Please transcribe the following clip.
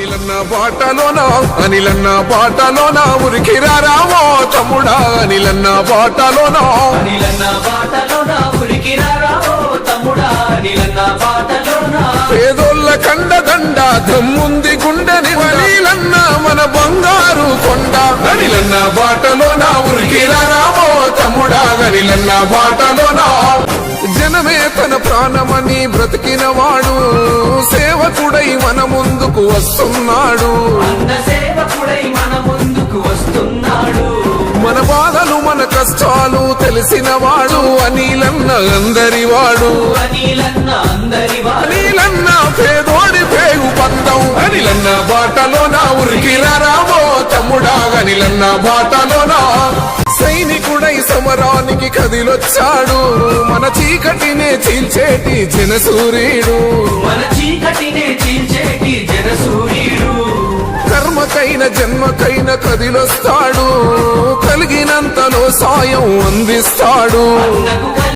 అనిలన్న బాటలోన? అనిలన్న బాటలోన? ఉరికిరారావో తమ్ముడా? అనిలన్న బాటలోన? నీలన్న బాటలోన? ఉరికిరారా ఓ తమ్ముడా? నీలన్న బాటలోన? పేదోళ్ళ కండదండ దమ్ముంది గుండెని అనిలన్న మన బంగారు కొండ. అనిలన్న బాటలోన? ఉరికిరారావో తమ్ముడా? అనిలన్న బాటలోన? జనమే తన ప్రాణమని బ్రతికిన వాడు సేవకుడై మన ముందుకు వస్తున్నాడు. మన ముందుకు వస్తున్నాడు. మన బాధలు మన కష్టాలు తెలిసిన వాడు అనిలన్న అందరి వాడు అనిలన్న పేదోడి పేగు పందం. అనిలన్న బాటలో నా ఉరికి రామో తమ్ముడా. అనిలన్న బాటలో నా సైనికుడై సమరానికి కదిలొచ్చాడు. మన చీకటినే చీల్చేటి జనసూర్యుడు. మన చీకటినే జన్మకైన జన్మకైన కదిలొస్తాడు. కలిగినంతలో సాయం అందిస్తాడు.